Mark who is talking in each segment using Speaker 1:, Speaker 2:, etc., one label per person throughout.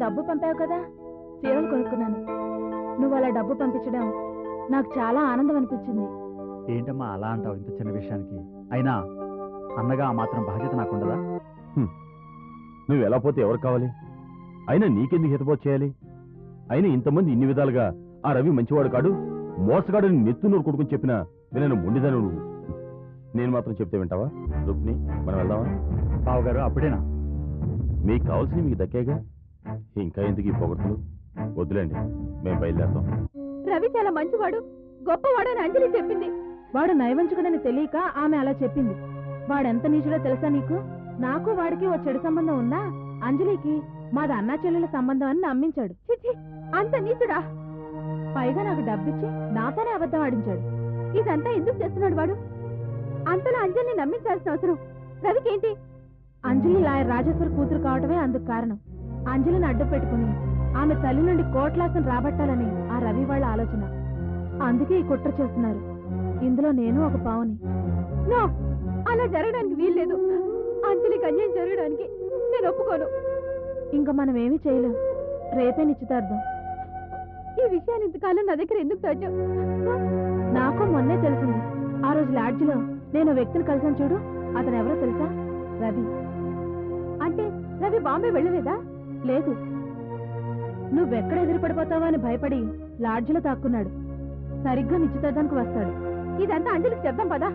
Speaker 1: డబ్బు పంపావు కదా? చీరలు కొనుక్కున్నాను. నువ్వు అలా డబ్బు పంపించడం నాకు చాలా ఆనందం అనిపించింది.
Speaker 2: ఏంటమ్మా అలా అంటావు ఇంత చిన్న విషయానికి? అయినా అన్నగా ఆ మాత్రం బాధ్యత నాకుండదా?
Speaker 3: నువ్వు ఎలా పోతే ఎవరు కావాలి? అయినా నీకెందుకు హితబోధ చేయాలి? అయినా ఇంతమంది ఇన్ని విధాలుగా ఆ రవి మంచివాడు కాడు మోసగాడని నెత్తునూరు కొడుకుని చెప్పినా వినను మొండిదాను నువ్వు. నేను మాత్రం చెప్తే వింటావా? రుక్ని మనం వెళ్దామా?
Speaker 2: బావగారు అప్పుడేనా?
Speaker 3: మీకు కావాల్సినవి మీకు దక్కాగా ఇంకా ఎందుకు ఈ పొగడ్తలు? వద్దులేండి మేము బయలుదేరుతాం.
Speaker 1: రవి చాలా మంచివాడు గొప్పవాడని అంజలి చెప్పింది. వాడు నైవంచుకుడని తెలియక ఆమె అలా చెప్పింది. వాడెంత నీచుడో తెలుసా నీకు? నాకు వాడికి ఓ చెడు సంబంధం ఉన్నా అంజలికి మాది అన్నా చెల్లెల సంబంధం అని నమ్మించాడు. అంత నీచుడా? పైగా నాకు డబ్బిచ్చి నాతోనే అబద్ధం ఆడించాడు. ఇదంతా ఎందుకు చేస్తున్నాడు వాడు? అంతలో అంజలిని నమ్మించాల్సిన అవసరం. రవికేంటి? అంజలి లాయర్ రాజేశ్వర్ కూతురు కావటమే అందుకు కారణం. అంజలిని అడ్డు పెట్టుకుని ఆమె తల్లి నుండి కోట్లాసం రాబట్టాలని ఆ రవి వాళ్ళ ఆలోచన. అందుకే ఈ కుట్ర చేస్తున్నారు. ఇందులో నేను ఒక పావుని. నో! అలా జరగడానికి వీల్లేదు. అంజలికి అన్యాయం జరగడానికి నేను ఒప్పుకోను. ఇంకా మనం ఏమీ చేయలేం. రేపే నిశ్చితార్థం. ఈ విషయాలు ఇంతకాలం నా దగ్గర ఎందుకు దాచావు? నాకు మొన్నే తెలిసింది. ఆ రోజు లాడ్జిలో నేను వ్యక్తిని కలిసాను చూడు. అతను ఎవరో తెలుసా? రవి. అంటే రవి బాంబే వెళ్ళలేదా? లేదు. నువ్వెక్కడ ఎదురుపడిపోతావా అని భయపడి లాడ్జిలో తాక్కున్నాడు సరిగ్గా నిశ్చితార్థానికి వస్తాడు. ఇదంతా అంజలికి చెప్దాం పదా.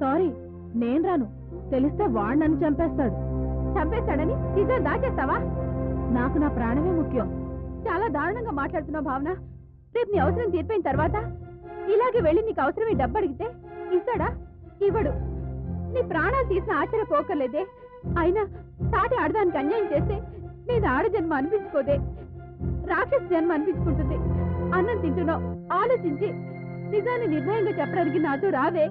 Speaker 1: సారీ నేను రాను. తెలిస్తే వాడు నన్ను చంపేస్తాడు. చంపేస్తాడని నిజం దాచేస్తావా? నాకు నా ప్రాణమే ముఖ్యం. చాలా దారుణంగా మాట్లాడుతున్నావు భావన. రేపు నీ అవసరం తీరిపోయిన తర్వాత ఇలాగే వెళ్ళి నీకు అవసరమే డబ్బు అడిగితే ఇస్తాడా? ఇవ్వడు. నీ ప్రాణాలు తీసిన ఆశ్చర్యపోకర్లేదే. అయినా తాటి ఆడదానికి అన్యాయం చేస్తే నీది ఆడ జన్మ అనిపించుకోదే. రాక్షస జన్మ అనిపించుకుంటుంది. అన్నం తింటున్నావు. ఆలోచించి నిజాన్ని నిర్భయంగా చెప్పడానికి నాతో రావే.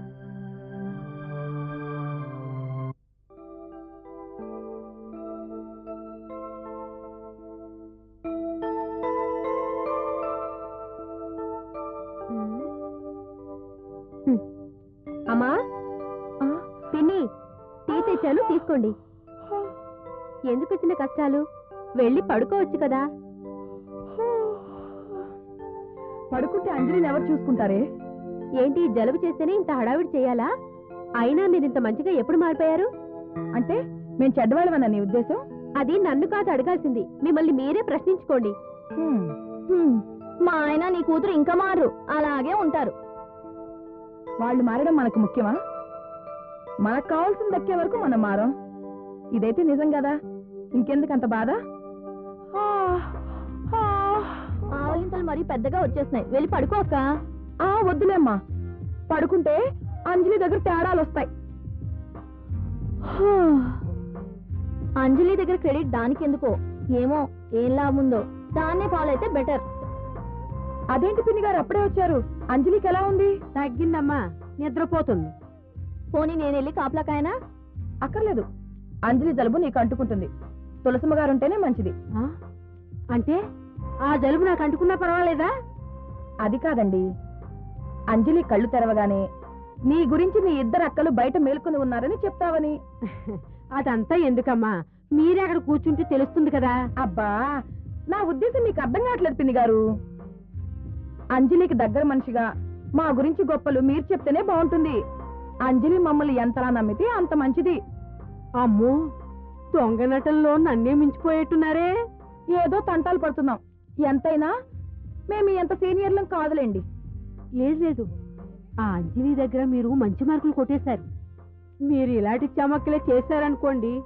Speaker 1: అమ్మా? పిన్ని టీ తెచ్చాను తీసుకోండి. ఎందుకు వచ్చిన కష్టాలు? వెళ్ళి పడుకోవచ్చు కదా. పడుకుంటే అంజలిని ఎవరు చూసుకుంటారే? ఏంటి జలుబు చేస్తేనే ఇంత హడావిడి చేయాలా? అయినా మీరు ఇంత మంచిగా ఎప్పుడు మారిపోయారు? అంటే మేము చెడ్డవాళ్ళమన్న నీ ఉద్దేశం? అది నన్ను కాదు అడగాల్సింది. మిమ్మల్ని మీరే ప్రశ్నించుకోండి. మా ఆయన నీ కూతురు ఇంకా మారు అలాగే ఉంటారు. వాళ్ళు మారడం మనకు ముఖ్యమా? మనకు కావాల్సింది దక్కే వరకు మనం మారం. ఇదైతే నిజం కదా? ఇంకెందుకు అంత బాధ? ఆవలింతలు మరీ పెద్దగా వచ్చేస్తున్నాయి వెళ్ళి పడుకోక ఆ వద్దులేమ్మా పడుకుంటే అంజలి దగ్గర తేడాలు వస్తాయి. అంజలి దగ్గర క్రెడిట్ దానికి ఎందుకో ఏమో ఏం లాభం ఉందో దాన్నే ఫాలో అయితే బెటర్. అదేంటి పిన్ని గారు అప్పుడే వచ్చారు? అంజలికి ఎలా ఉంది?
Speaker 4: తగ్గిందమ్మా. నిద్రపోతుంది.
Speaker 1: పోనీ నేను వెళ్ళి కాపలాకాయనా? అక్కర్లేదు. అంజలి జలుబు నీకు అంటుకుంటుంది. తులసమ్మ గారు ఉంటేనే మంచిది.
Speaker 4: ఆ? అంటే? ఆ జలుబు నాకు అంటుకున్నా పర్వాలేదా?
Speaker 1: అది కాదండి. అంజలి కళ్ళు తెరవగానే నీ గురించి నీ ఇద్దరు అక్కలు బయట మేల్కొని ఉన్నారని చెప్తావని.
Speaker 4: అదంతా ఎందుకమ్మా? మీరే అక్కడ కూర్చుంటే తెలుస్తుంది కదా.
Speaker 1: అబ్బా నా ఉద్దేశం మీకు అర్థం కావట్లేదు పిన్ని గారు. అంజలికి దగ్గర మనిషిగా మా గురించి గొప్పలు మీరు చెప్తేనే బాగుంటుంది. అంజలి మమ్మల్ని ఎంతలా నమ్మితే అంత మంచిది.
Speaker 4: అమ్మో దొంగ నటనలో నన్నే మించిపోయేట్టున్నారే?
Speaker 1: ఏదో తంటాలు పడుతున్నాం. ఎంతైనా మేము ఎంత సీనియర్లం కాదులేండి.
Speaker 4: లేదు లేదు. ఆ అంజలి దగ్గర మీరు మంచి మార్కులు కొట్టేశారు. మీరు ఇలాంటి చమక్కలే చేశారనుకోండి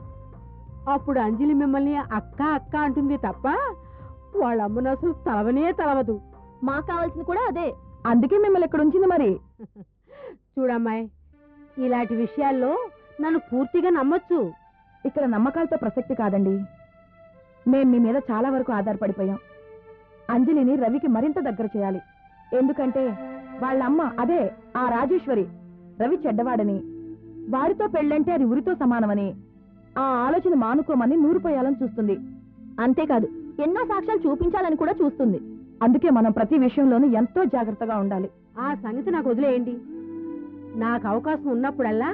Speaker 4: అప్పుడు అంజలి మిమ్మల్ని అక్క అక్క అంటుంది తప్ప వాళ్ళ అమ్మను అసలు తలవనే తలవదు.
Speaker 1: మాకు కావాల్సింది కూడా అదే. అందుకే మిమ్మల్ని ఇక్కడ ఉంచింది మరి.
Speaker 4: చూడమ్మాయి ఇలాంటి విషయాల్లో నన్ను పూర్తిగా నమ్మొచ్చు.
Speaker 1: ఇక్కడ నమ్మకాలతో ప్రసక్తి కాదండి. మేం మీ మీద చాలా వరకు ఆధారపడిపోయాం. అంజలిని రవికి మరింత దగ్గర చేయాలి. ఎందుకంటే వాళ్ళమ్మ అదే ఆ రాజేశ్వరి. రవి చెడ్డవాడని వారితో పెళ్ళంటే అది ఉరితో సమానమని ఆ ఆలోచన మానుకోమని నూరిపోయాలని చూస్తుంది. అంతేకాదు ఎన్నో సాక్ష్యాలు చూపించాలని కూడా చూస్తుంది. అందుకే మనం ప్రతి విషయంలోనూ ఎంతో జాగ్రత్తగా ఉండాలి.
Speaker 4: ఆ సంగతి నాకు వదిలేయండి. నాకు అవకాశం ఉన్నప్పుడల్లా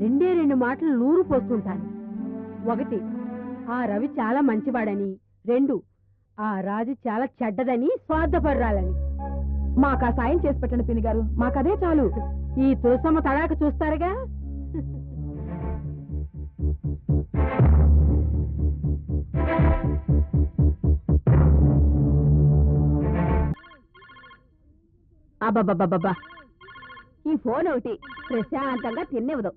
Speaker 4: రెండే రెండు మాటలు నూరు పోస్తుంటాను. ఒకటి ఆ రవి చాలా మంచివాడని. రెండు
Speaker 5: ఆ రాజు చాలా చెడ్డదని స్వార్థపడరాలని
Speaker 6: మాకు ఆ సాయం చేసి పెట్టండి పిన్ని గారు. మాకదే చాలు.
Speaker 5: ఈ తులసమ్మ తడాక చూస్తారుగా?
Speaker 6: అబ్బబ్బబ్బబ్బా ఈ ఫోన్ ఒకటి ప్రశాంతంగా తిన్నివ్వదు.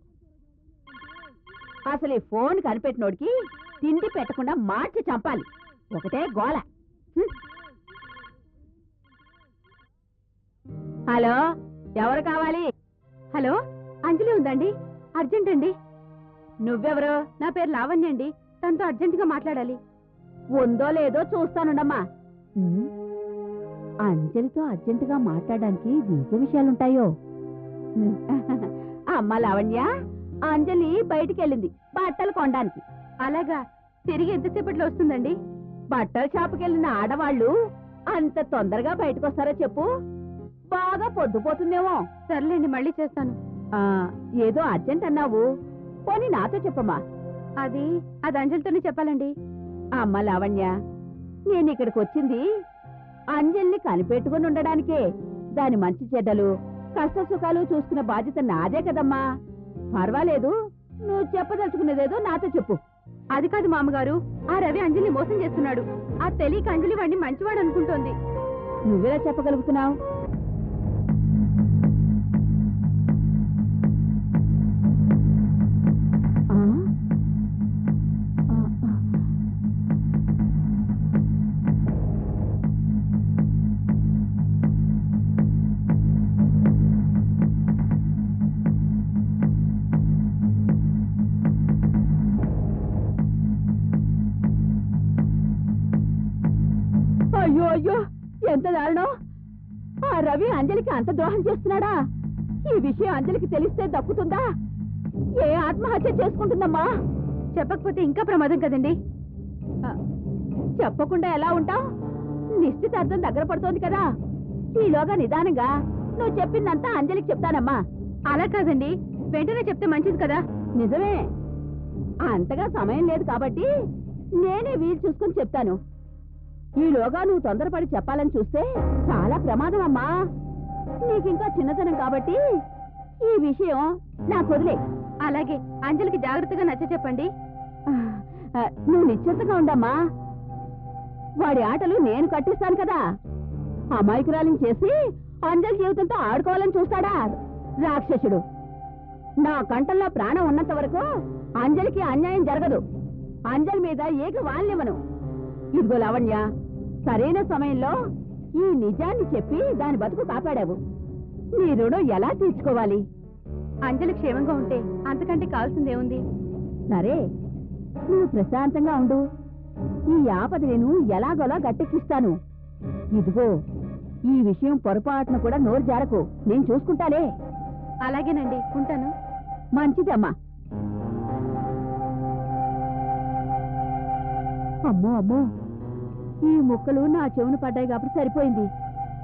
Speaker 6: అసలు ఈ ఫోన్ కనిపెట్టినోడికి తిండి పెట్టకుండా మార్చి చంపాలి. ఒకటే గోల. హలో ఎవరు కావాలి?
Speaker 5: హలో అంజలి ఉందండి. అర్జెంట్ అండి.
Speaker 6: నువ్వెవరు?
Speaker 5: నా పేరు లావణ్య అండి. తనతో అర్జెంటుగా మాట్లాడాలి.
Speaker 6: ఉందో లేదో చూస్తానుండమ్మా. అంజలితో అర్జెంటుగా మాట్లాడడానికి దీర్ఘ విషయాలుంటాయో? అమ్మ లావణ్య అంజలి బయటికి వెళ్ళింది బట్టలు కొనడానికి.
Speaker 5: అలాగా తిరిగి ఎంతసేపట్లో వస్తుందండి?
Speaker 6: బట్టల షాపుకి వెళ్ళిన ఆడవాళ్ళు అంత తొందరగా బయటకు వస్తారో చెప్పు. బాగా పొద్దుపోతుందేమో.
Speaker 5: సర్లేండి మళ్ళీ చేస్తాను.
Speaker 6: ఆ, ఏదో అర్జెంట్ అన్నావు. పోనీ నాతో చెప్పమ్మా.
Speaker 5: అది అది అంజలితోనే చెప్పాలండి.
Speaker 6: అమ్మ లావణ్య నేను ఇక్కడికి వచ్చింది అంజల్ని కనిపెట్టుకుని ఉండడానికే. దాని మంచి చెడ్డలు కష్ట సుఖాలు చూసుకున్న బాధ్యత నాదే కదమ్మా. పర్వాలేదు నువ్వు చెప్పదలుచుకునేదేదో నాతో చెప్పు.
Speaker 5: అది కాదు మామగారు ఆ రవి అంజలిని మోసం చేస్తున్నాడు. ఆ తెలియక అంజలి వాడిని మంచివాడు అనుకుంటోంది
Speaker 6: నువ్వెలా చెప్పగలుగుతున్నావు? ఎంత దారుణం? ఆ రవి అంజలికి అంత ద్రోహం చేస్తున్నాడా? ఈ విషయం అంజలికి తెలిస్తే దక్కుతుందా? ఏ ఆత్మహత్య చేసుకుంటుందమ్మా?
Speaker 5: చెప్పకపోతే ఇంకా ప్రమాదం కదండి.
Speaker 6: చెప్పకుండా ఎలా ఉంటావు? నిశ్చితార్థం దగ్గర పడుతోంది కదా. ఈలోగా నిదానంగా నువ్వు చెప్పిందంతా అంజలికి చెప్తానమ్మా.
Speaker 5: అలా కాదండి. వెంటనే చెప్తే మంచిది కదా.
Speaker 6: నిజమే. అంతగా సమయం లేదు కాబట్టి నేనే వీలు చూసుకుని చెప్తాను. ఈలోగా నువ్వు తొందరపడి చెప్పాలని చూస్తే చాలా ప్రమాదం అమ్మా. నీకింకా చిన్నతనం కాబట్టి ఈ విషయం నాకు వదిలే.
Speaker 5: అలాగే అంజలికి జాగ్రత్తగా నచ్చ చెప్పండి.
Speaker 6: నువ్వు నిశ్చింతగా ఉండమ్మా. వాడి ఆటలు నేను కట్టిస్తాను కదా. అమాయకురాలిని చేసి అంజలి జీవితంతో ఆడుకోవాలని చూస్తాడా? రాక్షసుడు. నా కంటల్లో ప్రాణం ఉన్నంత వరకు అంజలికి అన్యాయం జరగదు. అంజలి మీద ఏక వాళ్ళనివ్వను ఇదిగో లావణ్య సరైన సమయంలో ఈ నిజాన్ని చెప్పి దాని బతుకు కాపాడావు. నీ రుణం ఎలా తీర్చుకోవాలి?
Speaker 5: అంజలి క్షేమంగా ఉంటే అంతకంటే కావాల్సిందేముంది
Speaker 6: సరే నువ్వు ప్రశాంతంగా ఉండు. ఈ ఆపద నేను ఎలాగోలా గట్టెక్కిస్తాను. ఇదిగో ఈ విషయం పొరపాటున కూడా నోరు జారకు. నేను చూసుకుంటాలే.
Speaker 5: అలాగేనండి ఉంటాను.
Speaker 6: మంచిదమ్మా. అమ్మో అమ్మో. ఈ ముక్కలు నా చెవును పడ్డాయి కాబట్టి సరిపోయింది.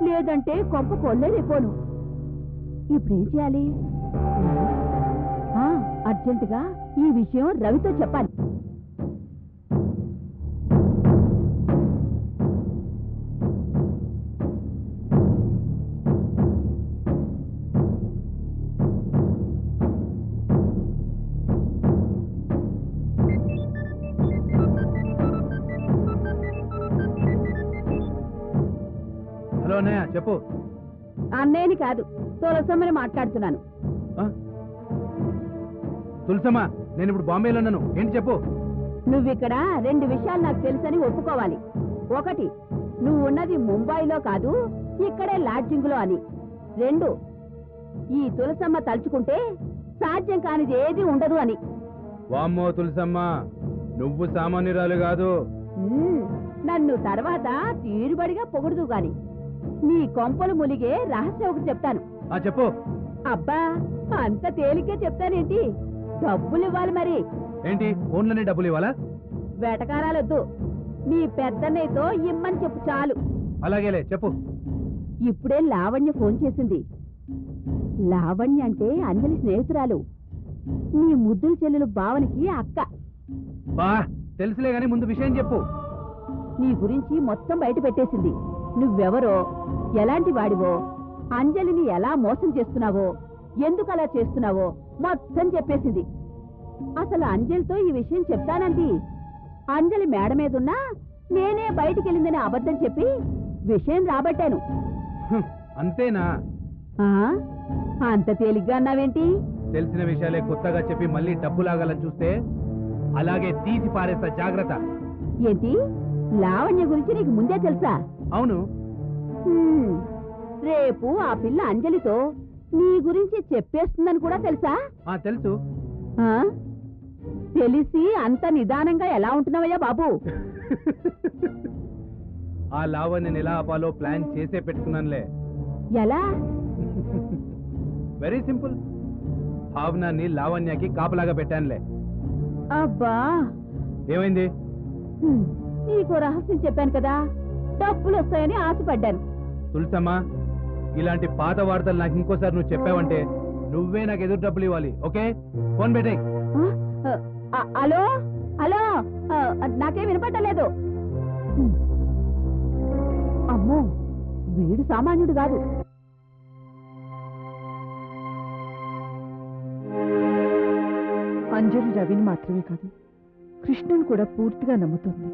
Speaker 6: లేదంటే కొంప కొల్లేరిపోను ఇప్పుడేం చేయాలి? ఆ, అర్జెంటుగా ఈ విషయం రవితో చెప్పాలి. అన్నయ్యని కాదు తులసమ్మని మాట్లాడుతున్నాను.
Speaker 7: తులసమ్మా నేను ఇప్పుడు బాంబేలో ఉన్నాను. ఏంటి చెప్పు?
Speaker 6: నువ్విక్కడ రెండు విషయాలు నాకు తెలుసని ఒప్పుకోవాలి. ఒకటి నువ్వు ఉన్నది ముంబైలో కాదు ఇక్కడే లాడ్జింగ్లో అని. రెండు ఈ తులసమ్మ తలుచుకుంటే సాధ్యం కానిది ఏది ఉండదు అని.
Speaker 7: వామ్మో తులసమ్మ నువ్వు సామాన్యురాలు కాదు.
Speaker 6: నన్ను తర్వాత తీరుబడిగా పొగుడుదు గాని. నీ కొంపలు ములిగే రహస్యం ఒకటి చెప్తాను.
Speaker 7: ఆ చెప్పు.
Speaker 6: అబ్బా అంత తేలిగ్గా చెప్తానేంటి? డబ్బులు ఇవ్వాలి మరి.
Speaker 7: ఏంటి? ఫోన్లోనే డబ్బులు ఇవ్వాలా?
Speaker 6: వెటకారాలొద్దు. నీ పెద్దన్నయ్యతో ఇమ్మని చెప్పు చాలు.
Speaker 7: అలాగేలే చెప్పు.
Speaker 6: ఇప్పుడే లావణ్య ఫోన్ చేసింది. లావణ్య అంటే అంజలి స్నేహితురాలు. నీ ముద్దుల చెల్లెలు భావనకి అక్క.
Speaker 7: బా తెలుసులే గాని ముందు విషయం చెప్పు.
Speaker 6: నీ గురించి మొత్తం బయట పెట్టేసింది. నువ్వెవరో ఎలాంటి వాడివో అంజలిని ఎలా మోసం చేస్తున్నావో ఎందుకు అలా చేస్తున్నావో మొత్తం చెప్పేసింది. అసలు అంజలితో ఈ విషయం చెప్తానంది అంజలి మేడ మీదున్నా నేనే బయటికెళ్ళిందని అబద్ధం చెప్పి విషయం రాబట్టాను.
Speaker 7: అంతేనా?
Speaker 6: ఆ అంత తేలిగ్గా అన్నావేంటి?
Speaker 7: తెలిసిన విషయాలే కొత్తగా చెప్పి మళ్ళీ డబ్బు లాగాలని చూస్తే అలాగే తీసి పారేస్తా జాగ్రత్త.
Speaker 6: ఏంటి? లావణ్య గురించి నీకు ముందే తెలుసా?
Speaker 7: అవును.
Speaker 6: హ్మ్. రేపు ఆ పిల్ల అంజలితో నీ గురించి చెప్పేస్తుందని కూడా తెలుసా?
Speaker 7: ఆ తెలుసు.
Speaker 6: ఆ? తెలిసి అంత నిదానంగా ఎలా ఉంటున్నావయ్యా బాబు?
Speaker 7: ఆ లావణ్యని ఎలా ఆపాలో ప్లాన్ చేసే పెట్టుకున్నానులే.
Speaker 6: ఎలా?
Speaker 7: Very simple. భావనాన్ని లావణ్యకి కాపలాగా పెట్టానులే.
Speaker 6: అబ్బా!
Speaker 7: ఏమైంది?
Speaker 6: హ్మ్. నీకు రహస్యం చెప్పాను కదా. డబ్బులు వస్తాయని ఆశపడ్డాను.
Speaker 7: తులసమ్మా ఇలాంటి పాత వార్తలు నాకు ఇంకోసారి నువ్వు చెప్పావంటే నువ్వే నాకు ఎదురు డబ్బులు ఇవ్వాలి ఓకే? ఫోన్ పెట్టే
Speaker 6: హలో? హలో? నాకేం వినపట్టలేదు. అమ్మో వీడు సామాన్యుడు కాదు.
Speaker 8: అంజలి రవిని మాత్రమే కాదు కృష్ణను కూడా పూర్తిగా నమ్ముతోంది.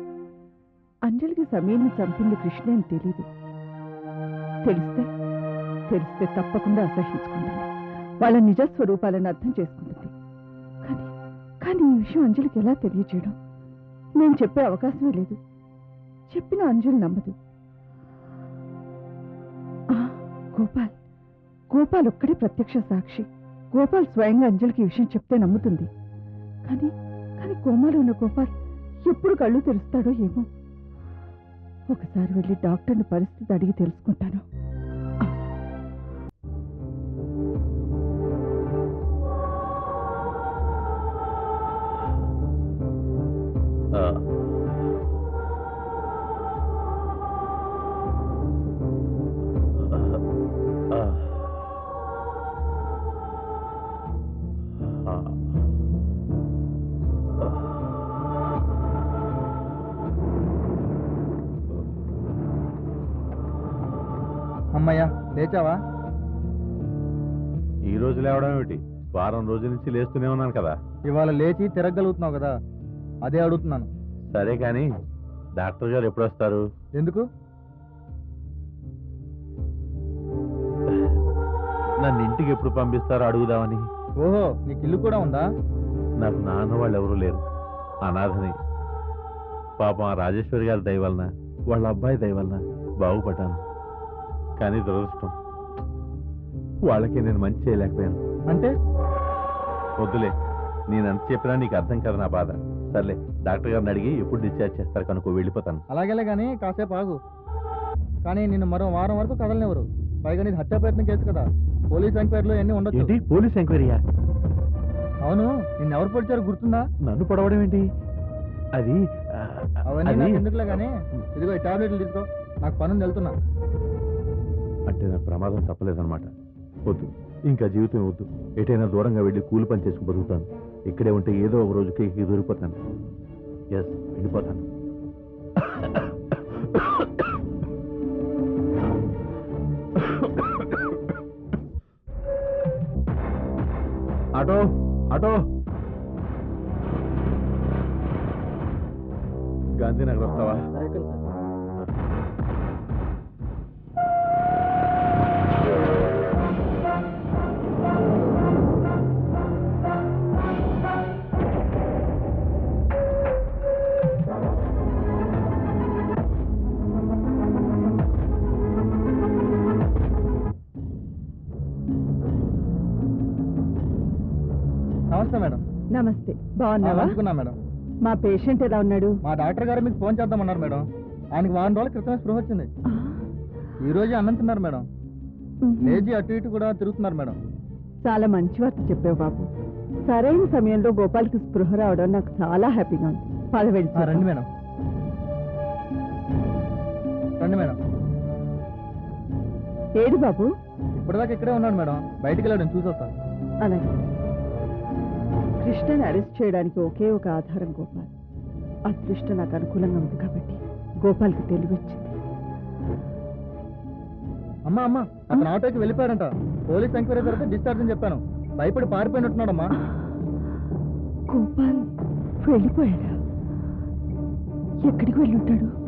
Speaker 8: అంజలికి సమీర్ని చంపింది కృష్ణ అని తెలీదు. తెలిస్తే తెలిస్తే తప్పకుండా అసహించుకుంటుంది. వాళ్ళ నిజ స్వరూపాలను అర్థం చేసుకుంటుంది. కానీ కానీ ఈ విషయం అంజలికి ఎలా తెలియచేయడం? నేను చెప్పే అవకాశమే లేదు. చెప్పిన అంజలి నమ్మదు. ఆ, గోపాల్ గోపాల్ ఒక్కడే ప్రత్యక్ష సాక్షి. గోపాల్ స్వయంగా అంజలికి ఈ విషయం చెప్తే నమ్ముతుంది. కానీ కానీ కోమాలో ఉన్న గోపాల్ ఎప్పుడు కళ్ళు తెరుస్తాడో ఏమో. ఒకసారి వెళ్ళి డాక్టర్ని పరిస్థితి అడిగి తెలుసుకుంటాను.
Speaker 9: అమ్మయ్యా లేచావా?
Speaker 10: ఈ రోజు లేవడం ఏమిటి? వారం రోజుల నుంచి లేస్తూనే ఉన్నాను కదా.
Speaker 9: ఇవాళ లేచి తిరగలుగుతున్నావు కదా. అదే అడుగుతున్నాను.
Speaker 10: సరే కానీ డాక్టర్ గారు ఎప్పుడు వస్తారు?
Speaker 9: ఎందుకు?
Speaker 10: నన్ను ఇంటికి ఎప్పుడు పంపిస్తారో అడుగుదామని?
Speaker 9: ఓహో నీకు ఇల్లు కూడా ఉందా?
Speaker 10: నాకు నాన్న వాళ్ళు ఎవరు లేరు. అనాథని. పాపం ఆ రాజేశ్వరి గారి దయ వలన వాళ్ళ అబ్బాయి దయ వలన బాగుపడ్డాను. కానీ దురదృష్టం. వాళ్ళకి నేను మంచి చేయలేకపోయాను.
Speaker 9: అంటే?
Speaker 10: వద్దులే నేను ఎంత చెప్పినా నీకు అర్థం కదా నా బాధ. సర్లే డాక్టర్ గారిని అడిగి ఎప్పుడు డిశ్చార్జ్ చేస్తారు కనుకో వెళ్ళిపోతాను.
Speaker 9: అలాగేలే కానీ కాసేపు ఆగు. కానీ నిన్ను మరో వారం వరకు కదలనివ్వరు. పైగా నీది హత్యా ప్రయత్నం కేసు కదా. పోలీస్ ఎంక్వైరీలో ఎన్ని ఉండొచ్చు?
Speaker 10: ఏంటి? పోలీస్ ఎంక్వైరీయా?
Speaker 9: అవును నిన్ను ఎవరు పొడిచారు గుర్తుందా?
Speaker 10: నన్ను పడవడం ఏంటి? అది
Speaker 9: అవన్నీ ఎందుకులే కానీ ఇదిగో టాబ్లెట్లు తీసుకో. నాకు పనుంది వెళ్తున్నా.
Speaker 10: అంటే నాకు ప్రమాదం తప్పలేదన్నమాట. వద్దు ఇంకా జీవితం వద్దు. ఎటైనా దూరంగా వెళ్ళి కూలి పని చేసుకు బతుకుతాను. ఇక్కడే ఉంటే ఏదో ఒక రోజుకి దూరిపోతాను. ఎస్ వెళ్ళిపోతాను. Auto auto. గాంధీనగర్ వస్తావా?
Speaker 9: నమస్తే.
Speaker 8: బాగున్నావా?
Speaker 9: మేడం.
Speaker 8: మా పేషెంట్ ఎలా ఉన్నాడు?
Speaker 9: మా డాక్టర్ గారు మీకు ఫోన్ చేద్దామన్నారు మేడం. ఆయనకి వారం రోజుల క్రితమే స్పృహ వచ్చింది. ఈ రోజే అన్నం తిన్నారు మేడం. లేచి అటు ఇటు కూడా తిరుగుతున్నారు మేడం.
Speaker 8: చాలా మంచి వార్త చెప్పావు బాబు. సరైన సమయంలో గోపాల్కి స్పృహ రావడం నాకు చాలా హ్యాపీగా ఉంది. పద వెళ్ళి
Speaker 9: రండి. మేడం. రండి మేడం.
Speaker 8: ఏడు బాబు?
Speaker 9: ఇప్పటిదాకా ఇక్కడే ఉన్నాడు మేడం. బయటికి వెళ్ళాడు చూసి వస్తాను
Speaker 8: అలాగే. కృష్ణని అరెస్ట్ చేయడానికి ఒకే ఒక ఆధారం గోపాల్. అదృష్టం నాకు అనుకూలంగా ఉంది కాబట్టి గోపాల్కి తెలివచ్చింది.
Speaker 9: అమ్మా అమ్మా అతను ఆటోకి వెళ్ళిపోయాడంట. పోలీస్ ఎంక్వైరీ తర్వాత డిశ్చార్జ్ అని చెప్పాను. భయపడి పారిపోయినట్టున్నాడమ్మా.
Speaker 8: గోపాల్ వెళ్ళిపోయాడా? ఎక్కడికి వెళ్ళుంటాడు?